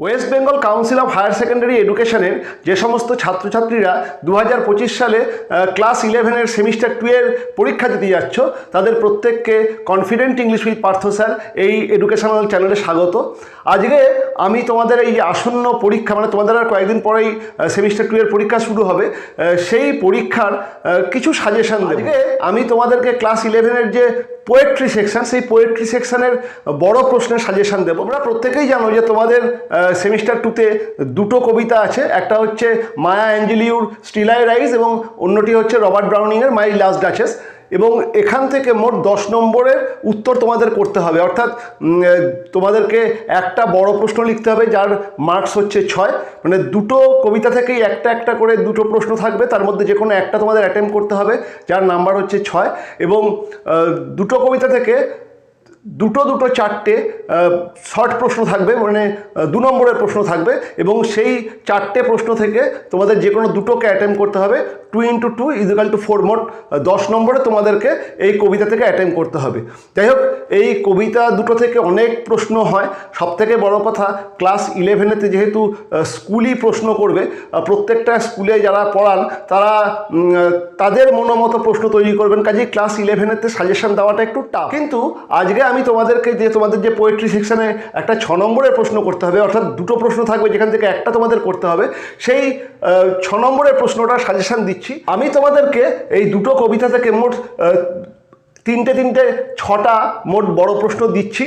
West Bengal council of higher secondary এডুকেশনের যে সমস্ত ছাত্রছাত্রীরা দু হাজার পঁচিশ সালে ক্লাস ইলেভেনের সেমিস্টার টু এর পরীক্ষা দিতে যাচ্ছ, তাদের প্রত্যেককে confident English with Partha sir এই এডুকেশনাল চ্যানেলে স্বাগত। আজকে আমি তোমাদের এই আসন্ন পরীক্ষা মানে তোমাদের আর কয়েকদিন পরেই সেমিস্টার টু এর পরীক্ষা শুরু হবে সেই পরীক্ষার কিছু সাজেশন দেবো। আমি তোমাদেরকে ক্লাস ইলেভেনের যে পোয়েট্রি সেকশান সেই পোয়েট্রি সেকশানের বড় প্রশ্নের সাজেশান দেবো। আমরা প্রত্যেকেই জানো যে তোমাদের সেমিস্টার টুতে দুটো কবিতা আছে। একটা হচ্ছে মায়া অ্যাঞ্জেলিউর স্টিলাই রাইস এবং অন্যটি হচ্ছে রবার্ট ব্রাউনিংয়ের মাই লাস্ট ডাচেস। এবং এখান থেকে মোট দশ নম্বরের উত্তর তোমাদের করতে হবে। অর্থাৎ তোমাদেরকে একটা বড় প্রশ্ন লিখতে হবে, যার মার্কস হচ্ছে ছয়। মানে দুটো কবিতা থেকেই একটা একটা করে দুটো প্রশ্ন থাকবে, তার মধ্যে যে কোনো একটা তোমাদের অ্যাটেম্প করতে হবে, যার নাম্বার হচ্ছে ছয়। এবং দুটো কবিতা থেকে দুটো দুটো চারটে শর্ট প্রশ্ন থাকবে মানে দু নম্বরের প্রশ্ন থাকবে এবং সেই চারটে প্রশ্ন থেকে তোমাদের যে কোনো দুটোকে অ্যাটেম্প করতে হবে। Two into two equal to four মোট দশ নম্বরে তোমাদেরকে এই কবিতা থেকে অ্যাটেম্প করতে হবে। যাই হোক, এই কবিতা দুটো থেকে অনেক প্রশ্ন হয়। সব থেকে বড় কথা ক্লাস ইলেভেনেতে যেহেতু স্কুলই প্রশ্ন করবে প্রত্যেকটা স্কুলে যারা পড়ান, তারা তাদের মনোমতো প্রশ্ন তৈরি করবেন। কাজেই ক্লাস ইলেভেনেতে সাজেশন দেওয়াটা একটু টাফ কিন্তু আজকে আমি তোমাদেরকে যে তোমাদের যে পোয়েট্রি সেকশানে একটা ছ নম্বরের প্রশ্ন করতে হবে, অর্থাৎ দুটো প্রশ্ন থাকবে যেখান থেকে একটা তোমাদের করতে হবে, সেই ছ নম্বরের প্রশ্নটা সাজেশান দিচ্ছি। আমি তোমাদেরকে এই দুটো কবিতা থেকে মোট তিনটে তিনটে ছটা মোট বড় প্রশ্ন দিচ্ছি।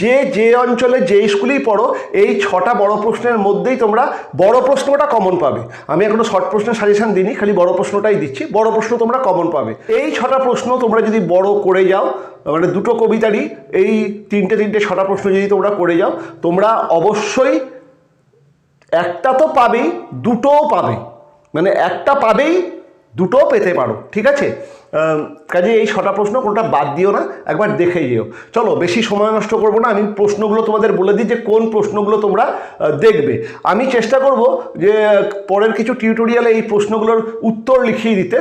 যে যে অঞ্চলে যে স্কুলেই পড়ো, এই ছটা বড় প্রশ্নের মধ্যেই তোমরা বড় প্রশ্নটা কমন পাবে। আমি এখনও শর্ট প্রশ্নের সাজেশন দিইনি, খালি বড় প্রশ্নটাই দিচ্ছি। বড় প্রশ্ন তোমরা কমন পাবে। এই ছটা প্রশ্ন তোমরা যদি বড় করে যাও মানে দুটো কবিতারই এই তিনটে তিনটে ছটা প্রশ্ন যদি তোমরা করে যাও, তোমরা অবশ্যই একটা তো পাবেই, দুটোও পাবে। মানে একটা পাবেই, দুটোও পেতে পারো। ঠিক আছে? কাজে এই ছটা প্রশ্ন কোনটা বাদ দিও না, একবার দেখে যেও। চলো, বেশি সময় নষ্ট করব না, আমি প্রশ্নগুলো তোমাদের বলে দিই যে কোন প্রশ্নগুলো তোমরা দেখবে। আমি চেষ্টা করব যে পরের কিছু টিউটোরিয়ালে এই প্রশ্নগুলোর উত্তর লিখিয়ে দিতে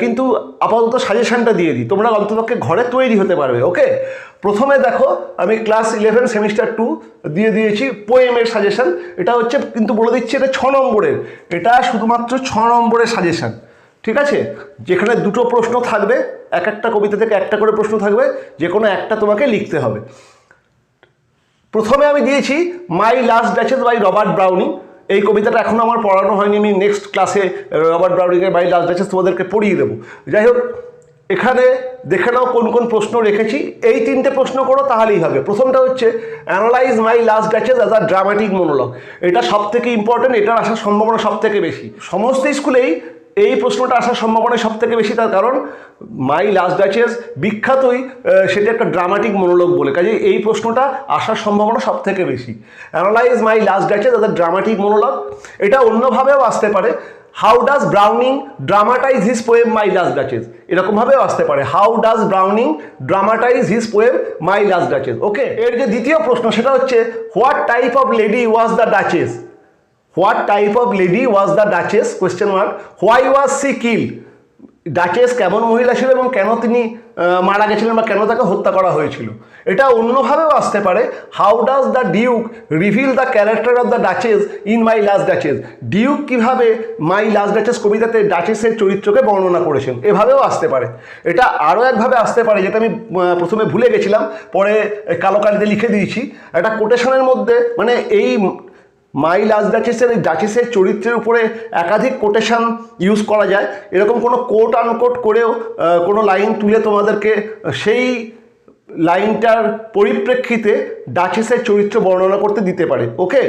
কিন্তু আপাতত সাজেশনটা দিয়ে দিই। তোমরা অন্ততপক্ষে ঘরে তৈরি হতে পারবে, ওকে? প্রথমে দেখো, আমি ক্লাস ইলেভেন সেমিস্টার টু দিয়ে দিয়েছি পোয়েমের সাজেশন এটা হচ্ছে, কিন্তু বলে দিচ্ছি এটা ছ নম্বরের। এটা শুধুমাত্র ছ নম্বরের সাজেশন ঠিক আছে? যেখানে দুটো প্রশ্ন থাকবে, এক একটা কবিতা থেকে একটা করে প্রশ্ন থাকবে, যে কোনো একটা তোমাকে লিখতে হবে। প্রথমে আমি দিয়েছি, my last duchess by Robert Browning. এই কবিতাটা এখনও আমার পড়ানো হয়নি, আমি নেক্সট ক্লাসে রবার্ট ব্রাউনিংয়ের মাই লাস্ট ড্যাচেস তোমাদেরকে পড়িয়ে দেবো। যাই হোক, এখানে দেখে নাও কোন কোন প্রশ্ন রেখেছি। এই তিনটে প্রশ্ন করো, তাহলেই হবে। প্রথমটা হচ্ছে, analyse my last duchess as a dramatic monologue. এটা সব থেকে ইম্পর্টেন্ট এটার আসার সম্ভাবনা সব থেকে বেশি। সমস্ত স্কুলেই এই প্রশ্নটা আসার সম্ভাবনা সব থেকে বেশি, তার কারণ মাই লাস্ট ডাচেস বিখ্যাতই সেটা একটা ড্রামাটিক মনোলোগ বলে। কাজে এই প্রশ্নটা আসার সম্ভাবনা সব থেকে বেশি analyse my last duchess the dramatic monologue এটা অন্যভাবেও আসতে পারে। How does Browning dramatise his poem my last duchess এরকমভাবেও আসতে পারে। How does Browning dramatise his poem my last duchess okay এর যে দ্বিতীয় প্রশ্ন, সেটা হচ্ছে what type of lady was the duchess what type of lady was the duchess question mark why was she kill duchess কেমন মহিলা ছিল এবং কেন তিনি মারা গেছিলেন বা কেন তাকে হত্যা করা হয়েছিল? এটা অন্যভাবেও আসতে পারে। How does the duke reveal the character of the duchess in my last duchess duke কীভাবে মাই লাস্ট ডাচেস কবিতাতে ডাচেসের চরিত্রকে বর্ণনা করেছেন? এভাবেও আসতে পারে। এটা আরও একভাবে আসতে পারে, যেটা আমি প্রথমে ভুলে গেছিলাম, পরে কালো কালিতে লিখে দিয়েছি। একটা কোটেশনের মধ্যে মানে এই মাই লাস্ট ডাচেসের, এই ডাচেসের চরিত্রের উপরে একাধিক কোটেশান ইউজ করা যায়। এরকম কোনো কোট আনকোট করেও কোনো লাইন তুলে তোমাদেরকে সেই লাইনটার পরিপ্রেক্ষিতে ডাচেসের চরিত্র বর্ণনা করতে দিতে পারে ওকে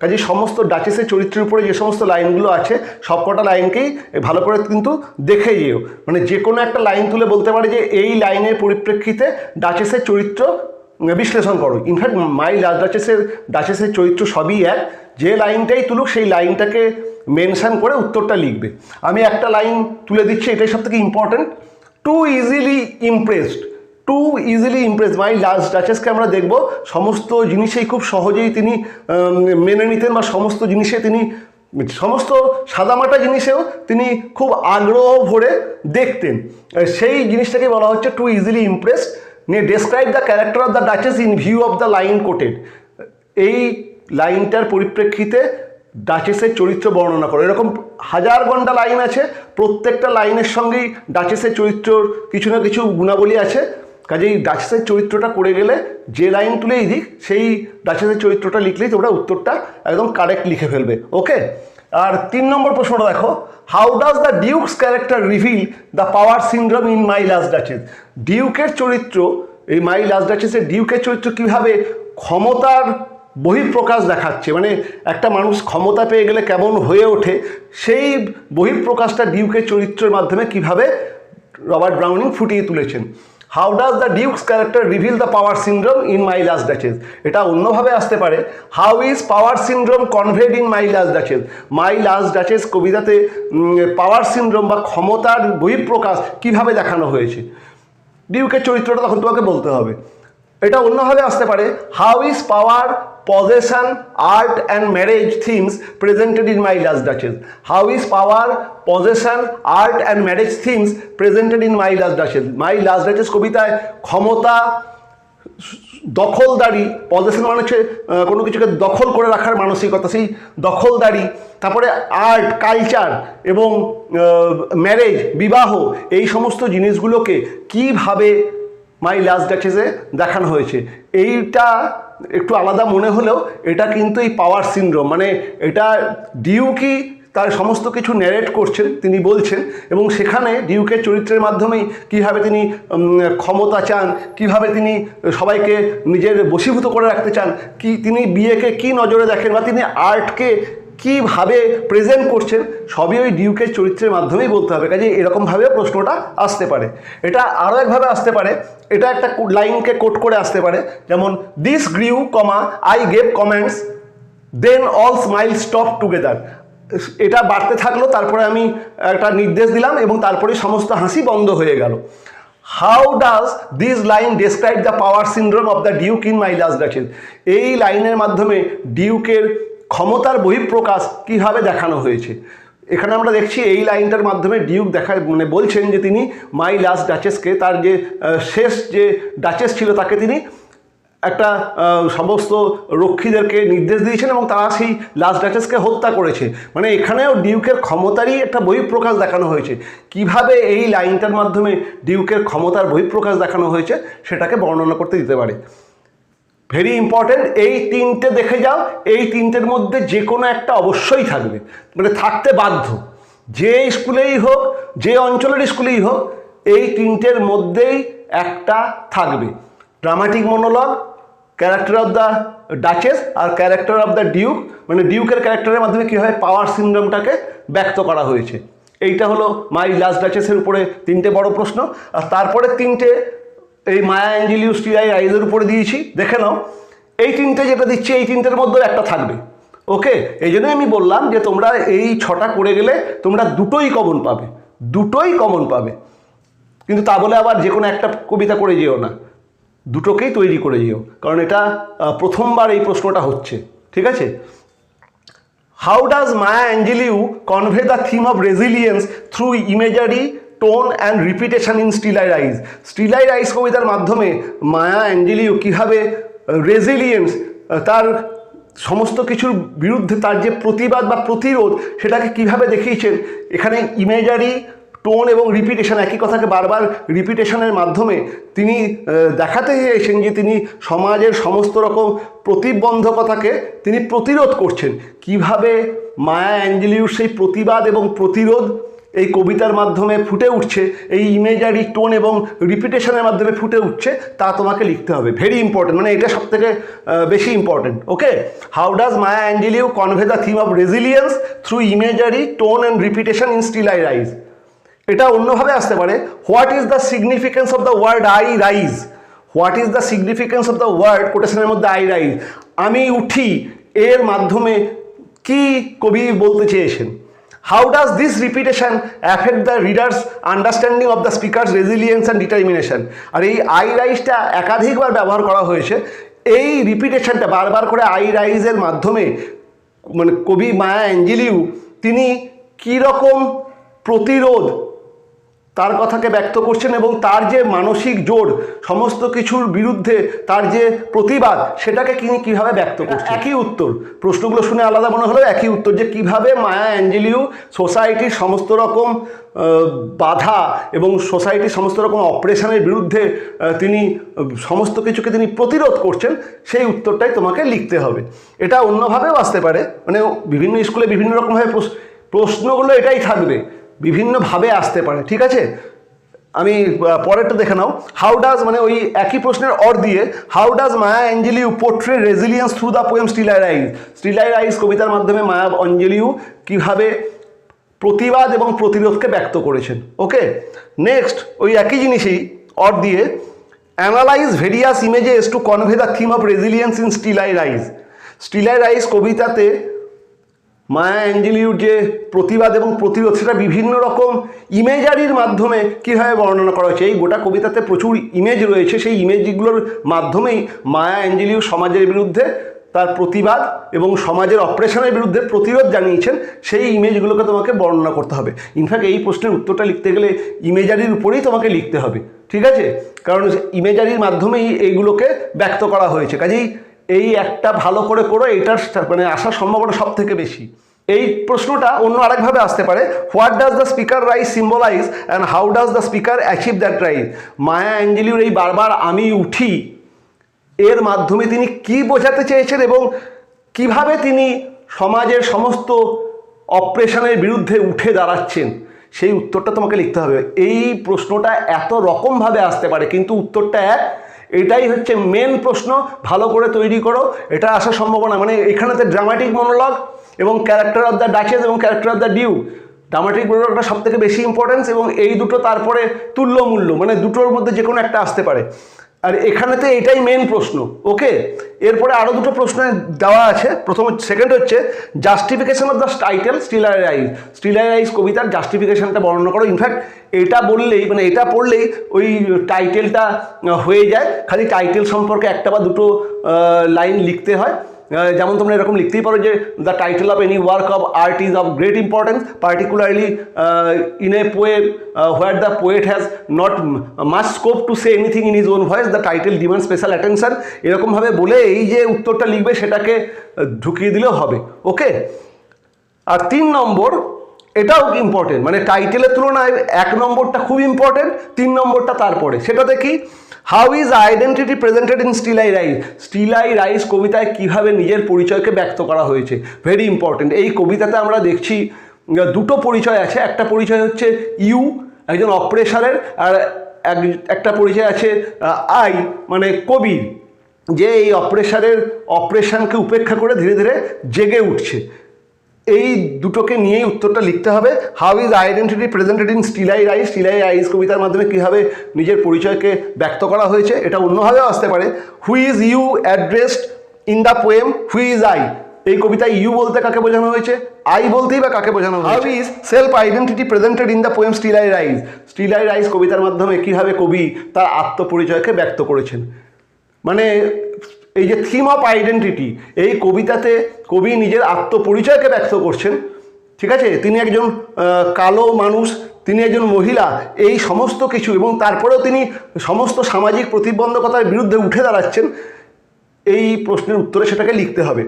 কাজে সমস্ত ডাচেসের চরিত্রের উপরে যে সমস্ত লাইনগুলো আছে, সবকটা লাইনকেই ভালো করে কিন্তু দেখে যেও। মানে যে কোনো একটা লাইন তুলে বলতে পারে যে এই লাইনের পরিপ্রেক্ষিতে ডাচেসের চরিত্র বিশ্লেষণ করো। ইনফ্যাক্ট মাই ডাচেসের ডাচেসের চরিত্র সবই এক। যে লাইনটাই তুলুক, সেই লাইনটাকে মেনশান করে উত্তরটা লিখবে। আমি একটা লাইন তুলে দিচ্ছি, এটাই সব থেকে important too easily impressed too easily impress my last ডাচেসকে আমরা দেখব, সমস্ত জিনিসেই খুব সহজেই তিনি মেনে নিতেন বা সমস্ত জিনিসে তিনি, সমস্ত সাদামাটা জিনিসেও তিনি খুব আগ্রহ ভরে দেখতেন। সেই জিনিসটাকে বলা হচ্ছে টু ইজিলি ইমপ্রেস নিয়ে describe the character of the duchess in view of the line quoted এই লাইনটার পরিপ্রেক্ষিতে ডাচেসের চরিত্র বর্ণনা করো। এরকম হাজার ঘণ্টা লাইন আছে, প্রত্যেকটা লাইনের সঙ্গেই ডাচেসের চরিত্রর কিছু না কিছু গুণাবলী আছে। কাজেই ডাচেসের চরিত্রটা করে গেলে যে লাইন তুলেই দিক, সেই ডাচেসের চরিত্রটা লিখলেই তোমরা উত্তরটা একদম কারেক্ট লিখে ফেলবে। ওকে আর তিন নম্বর প্রশ্নটা দেখো how does the duke's character reveal the power syndrome in my last duchess ডিউকের চরিত্র, এই মাই লাস্ট ডাচেসের ডিউকের চরিত্র কীভাবে ক্ষমতার বহিঃপ্রকাশ দেখাচ্ছে? মানে একটা মানুষ ক্ষমতা পেয়ে গেলে কেমন হয়ে ওঠে? সেই বহিঃপ্রকাশটা ডিউকের চরিত্রের মাধ্যমে কীভাবে রবার্ট ব্রাউনিং ফুটিয়ে তুলেছেন? How does the duke's character reveal the power syndrome in My Last Duchess এটা অন্যভাবে আসতে পারে। How is power syndrome conveyed in My Last Duchess My Last Duchess কবিতাতে power syndrome বা ক্ষমতার বহিঃপ্রকাশ কীভাবে দেখানো হয়েছে? ডিউকের চরিত্রটা তখন তোমাকে বলতে হবে। এটা অন্যভাবে আসতে পারে। How is power possession art and marriage themes presented in my last duchess how is power possession art and marriage themes presented in my last duchess my last duchess কবিতায় ক্ষমতা, দখলদারি পজেশন মানে হচ্ছে কোনো কিছুকে দখল করে রাখার মানসিকতা, সেই দখলদারি, তারপরে আর্ট কালচার এবং ম্যারেজ বিবাহ, এই সমস্ত জিনিসগুলোকে কীভাবে মাই লাস্ট ডাচেসে দেখানো হয়েছে? এইটা একটু আলাদা মনে হলেও এটা কিন্তু এই পাওয়ার সিনড্রোম। মানে এটা ডিউকি তার সমস্ত কিছু ন্যারেট করছেন, তিনি বলছেন এবং সেখানে ডিউকের চরিত্রের মাধ্যমেই কীভাবে তিনি ক্ষমতা চান, কীভাবে তিনি সবাইকে নিজের বশীভূত করে রাখতে চান, কি তিনি বিয়েকে কি নজরে দেখেন বা তিনি আর্টকে কীভাবে প্রেজেন্ট করছেন, সবই ওই ডিউকের চরিত্রের মাধ্যমেই বলতে হবে। কাজে এরকমভাবেও প্রশ্নটা আসতে পারে। এটা আরও একভাবে আসতে পারে। এটা একটা লাইনকে কোট করে আসতে পারে। যেমন this grew comma I gave comments then all smile stop together এটা বাড়তে থাকল, তারপরে আমি একটা নির্দেশ দিলাম এবং তারপরে সমস্ত হাসি বন্ধ হয়ে গেল। How does this line describe the power syndrome of the duke in my last duchess এই লাইনের মাধ্যমে ডিউকের ক্ষমতার বহিঃপ্রকাশ কীভাবে দেখানো হয়েছে? এখানে আমরা দেখছি এই লাইনটার মাধ্যমে ডিউক দেখা মানে বলছেন যে তিনি মাই লাস্ট ডাচেসকে, তার যে শেষ যে ডাচেস ছিল তাকে তিনি একটা সমস্ত রক্ষীদেরকে নির্দেশ দিয়েছেন এবং তারা সেই লাস্ট ডাচেসকে হত্যা করেছে। মানে এখানেও ডিউকের ক্ষমতারই একটা বহিঃপ্রকাশ দেখানো হয়েছে। কীভাবে এই লাইনটার মাধ্যমে ডিউকের ক্ষমতার বহিঃপ্রকাশ দেখানো হয়েছে, সেটাকে বর্ণনা করতে দিতে পারে। ভেরি ইম্পর্ট্যান্ট এই তিনটে দেখে যাও, এই তিনটের মধ্যে যে কোনো একটা অবশ্যই থাকবে। মানে থাকতে বাধ্য। যে স্কুলেই হোক, যে অঞ্চলের স্কুলেই হোক, এই তিনটের মধ্যেই একটা থাকবে। Dramatic monologue character of the duchess R character of the duke মানে ডিউকের ক্যারেক্টারের মাধ্যমে কীভাবে পাওয়ার সিন্ড্রোমটাকে ব্যক্ত করা হয়েছে। এইটা হলো মাই লাস্ট ডাচেসের উপরে তিনটে বড় প্রশ্ন। আর তারপরে তিনটে এই মায়া অ্যাঞ্জেলিউ স্টিরাই রাইজের উপরে দিয়েছি, দেখে নাও। এই তিনটে যেটা দিচ্ছি, এই তিনটের মধ্যেও একটা থাকবে। ওকে? এই জন্যই আমি বললাম যে তোমরা এই ছটা করে গেলে তোমরা দুটোই কমন পাবে। দুটোই কমন পাবে। কিন্তু তা বলে আবার যে কোনো একটা কবিতা করে যেও না। দুটোকেই তৈরি করে যেও। কারণ এটা প্রথমবার এই প্রশ্নটা হচ্ছে। ঠিক আছে? How does Maya Angelou convey the theme of resilience through imagery tone and repetition in still I rise still I rise কবিতার মাধ্যমে মায়া, অ্যাঞ্জেলিও কীভাবে রেজিলিয়েন্স তার সমস্ত কিছুর বিরুদ্ধে তার যে প্রতিবাদ বা প্রতিরোধ সেটাকে কীভাবে দেখিয়েছেন, এখানে ইমেজারি টোন এবং রিপিটেশন একই কথাকে বারবার রিপিটেশনের মাধ্যমে তিনি দেখাতে চেয়েছেন যে তিনি সমাজের সমস্ত রকম প্রতিবন্ধকতাকে তিনি প্রতিরোধ করছেন। কীভাবে মায়া অ্যাঞ্জেলিউর সেই প্রতিবাদ এবং প্রতিরোধ এই কবিতার মাধ্যমে ফুটে উঠছে, এই ইমেজারি টোন এবং রিপিটেশনের মাধ্যমে ফুটে উঠছে, তা তোমাকে লিখতে হবে। ভেরি ইম্পর্টেন্ট মানে এটা সব থেকে বেশি important okay how does Maya Angelou convey the theme of resilience through imagery tone and repetition in still I rise এটা অন্যভাবে আসতে পারে what is the significance of the word I rise what is the significance of the word কোটেশনের মধ্যে I rise আমি উঠি, এর মাধ্যমে কি কবি বলতে চেয়েছেন? How does this repetition affect the readers understanding of the speakers resilience and determination আর এই আই রাইজটা একাধিকবার ব্যবহার করা হয়েছে। এই রিপিটেশনটা বারবার করে আই রাইজের মাধ্যমে মানে কবি মায়া অ্যাঞ্জেলিউ, তিনি কীরকম প্রতিরোধ তার কথাকে ব্যক্ত করছেন এবং তার যে মানসিক জোর সমস্ত কিছুর বিরুদ্ধে তার যে প্রতিবাদ সেটাকে তিনি কীভাবে ব্যক্ত করছেন? একই উত্তর। প্রশ্নগুলো শুনে আলাদা মনে হলো একই উত্তর যে কীভাবে মায়া অ্যাঞ্জেলিউ সোসাইটির সমস্ত রকম বাধা এবং সোসাইটির সমস্ত রকম অপারেশনের বিরুদ্ধে তিনি সমস্ত কিছুকে তিনি প্রতিরোধ করছেন সেই উত্তরটাই তোমাকে লিখতে হবে। এটা অন্যভাবেও আসতে পারে। মানে বিভিন্ন স্কুলে বিভিন্ন রকমভাবে প্রশ- প্রশ্নগুলো এটাই থাকবে। বিভিন্নভাবে আসতে পারে, ঠিক আছে? আমি পরেরটা দেখে নাও। হাউ ডাজ মানে ওই একই প্রশ্নের অর দিয়ে how does Maya Angelou portray resilience through the poem still I rise still I rise কবিতার মাধ্যমে মায়া অঞ্জলিউ কীভাবে প্রতিবাদ এবং প্রতিরোধকে ব্যক্ত করেছেন ওকে নেক্সট ওই একই জিনিসই অর দিয়ে analyse various images to convey the theme of resilience in Still I Rise Still I Rise কবিতাতে Maya অ্যাঞ্জেলিউর যে প্রতিবাদ এবং প্রতিরোধ সেটা বিভিন্ন রকম ইমেজারির মাধ্যমে কীভাবে বর্ণনা করা হয়েছে? এই গোটা কবিতাতে প্রচুর ইমেজ রয়েছে। সেই ইমেজগুলোর মাধ্যমেই মায়া অ্যাঞ্জেলিউ সমাজের বিরুদ্ধে তার প্রতিবাদ এবং সমাজের অপারেশনের বিরুদ্ধে প্রতিরোধ জানিয়েছেন। সেই ইমেজগুলোকে তোমাকে বর্ণনা করতে হবে। ইনফ্যাক্ট এই প্রশ্নের উত্তরটা লিখতে গেলে ইমেজারির উপরেই তোমাকে লিখতে হবে। ঠিক আছে? কারণ ইমেজারির মাধ্যমেই এইগুলোকে ব্যক্ত করা হয়েছে। কাজেই এই একটা ভালো করে করো, এইটার মানে আসার সম্ভাবনা সব থেকে বেশি। এই প্রশ্নটা অন্য আরেকভাবে আসতে পারে। What does the speaker rise symbolise and how does the speaker achieve that rise Maya অ্যাঞ্জেলিউর এই বারবার আমি উঠি, এর মাধ্যমে তিনি কি বোঝাতে চেয়েছেন এবং কীভাবে তিনি সমাজের সমস্ত অপারেশনের বিরুদ্ধে উঠে দাঁড়াচ্ছেন, সেই উত্তরটা তোমাকে লিখতে হবে। এই প্রশ্নটা এত রকমভাবে আসতে পারে, কিন্তু উত্তরটা এক এটাই হচ্ছে মেন প্রশ্ন। ভালো করে তৈরি করো। এটা আসার সম্ভাবনা মানে এখানেতে ড্রামাটিক মনোলগ এবং ক্যারেক্টার অফ দ্য ডাচেস এবং character of the duke dramatic মনোলগটা সব থেকে বেশি ইম্পর্টেন্স এবং এই দুটো তারপরে তুল্য মূল্য মানে দুটোর মধ্যে যে কোনো একটা আসতে পারে। আর এখানে তো এটাই মেন প্রশ্ন ওকে এরপরে আরও দুটো প্রশ্ন দেওয়া আছে। প্রথম সেকেন্ড হচ্ছে justification of the title still I rise still I rise কবিতার জাস্টিফিকেশনটা বর্ণনা করো। ইনফ্যাক্ট এটা বললেই মানে এটা পড়লেই ওই টাইটেলটা হয়ে যায়। খালি টাইটেল সম্পর্কে একটা বা দুটো লাইন লিখতে হয়। যেমন তোমরা এরকম লিখতেই পারো যে the title of any work of art is of great importance particularly in a poem where the poet has not much scope to say anything in his own voice the title demand special attention এরকমভাবে বলে এই যে উত্তরটা লিখবে সেটাকে ঢুকিয়ে দিলেও হবে ওকে আর তিন নম্বর এটাও ইম্পর্টেন্ট মানে টাইটেলের তুলনায় এক নম্বরটা খুব ইম্পর্টেন্ট তিন নম্বরটা তারপরে। সেটাতে কি? How is identity presented in still I rise still I rise কবিতায় কীভাবে নিজের পরিচয়কে ব্যক্ত করা হয়েছে? ভেরি ইম্পর্টেন্ট এই কবিতাতে আমরা দেখছি দুটো পরিচয় আছে। একটা পরিচয় হচ্ছে ইউ একজন অপারেশনের আর এক, একটা পরিচয় আছে আই মানে কবির যে এই অপারেশনের অপারেশনকে উপেক্ষা করে ধীরে ধীরে জেগে উঠছে। এই দুটোকে নিয়েই উত্তরটা লিখতে হবে। How is identity presented in still I rise still I rise কবিতার মাধ্যমে কীভাবে নিজের পরিচয়কে ব্যক্ত করা হয়েছে, এটা অন্যভাবেও আসতে পারে। Who is you addressed in the poem who is I এই কবিতায় ইউ বলতে কাকে বোঝানো হয়েছে? আই বলতেই বা কাকে বোঝানো how is self identity presented in the poem still I rise still I rise কবিতার মাধ্যমে কীভাবে কবি তার আত্মপরিচয়কে ব্যক্ত করেছেন? মানে এই যে থিম অফ আইডেন্টিটি এই কবিতাতে কবি নিজের আত্মপরিচয়কে ব্যক্ত করছেন। ঠিক আছে? তিনি একজন কালো মানুষ, তিনি একজন মহিলা, এই সমস্ত কিছু এবং তারপরেও তিনি সমস্ত সামাজিক প্রতিবন্ধকতার বিরুদ্ধে উঠে দাঁড়াচ্ছেন। এই প্রশ্নের উত্তরে সেটাকে লিখতে হবে।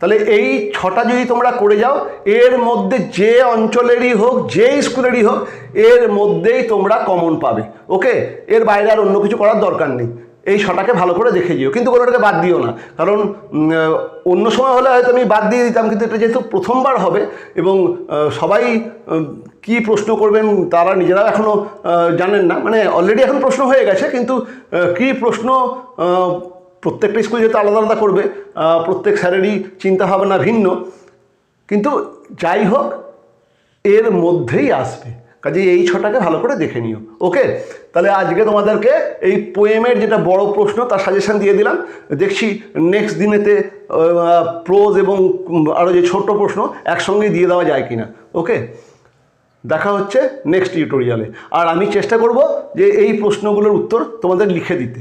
তাহলে এই ছটা যদি তোমরা করে যাও, এর মধ্যে যে অঞ্চলেরই হোক যে স্কুলেরই হোক, এর মধ্যেই তোমরা কমন পাবে। ওকে এর বাইরে আর অন্য কিছু করার দরকার নেই। এই শটাকে ভালো করে দেখে যেও। কিন্তু কোনোটাকে বাদ দিও না। কারণ অন্য সময় হলে হয়তো আমি বাদ দিয়ে দিতাম, কিন্তু এটা যেহেতু প্রথমবার হবে এবং সবাই কি প্রশ্ন করবেন তারা নিজেরাও এখনও জানেন না। মানে অলরেডি এখন প্রশ্ন হয়ে গেছে, কিন্তু কী প্রশ্ন প্রত্যেকটা স্কুল যেহেতু আলাদা আলাদা করবে প্রত্যেক স্যারেরই চিন্তাভাবনা ভিন্ন। কিন্তু যাই হোক, এর মধ্যেই আসবে। কাজে এই ছটাকে ভালো করে দেখে নিও। ওকে তাহলে আজকে তোমাদেরকে এই পোয়েমের যেটা বড় প্রশ্ন, তার সাজেশান দিয়ে দিলাম। দেখছি নেক্সট দিনেতে প্রোজ এবং আরও যে ছোট প্রশ্ন একসঙ্গে দিয়ে দেওয়া যায় কি না ওকে দেখা হচ্ছে নেক্সট টিউটোরিয়ালে আর আমি চেষ্টা করব যে এই প্রশ্নগুলোর উত্তর তোমাদের লিখে দিতে।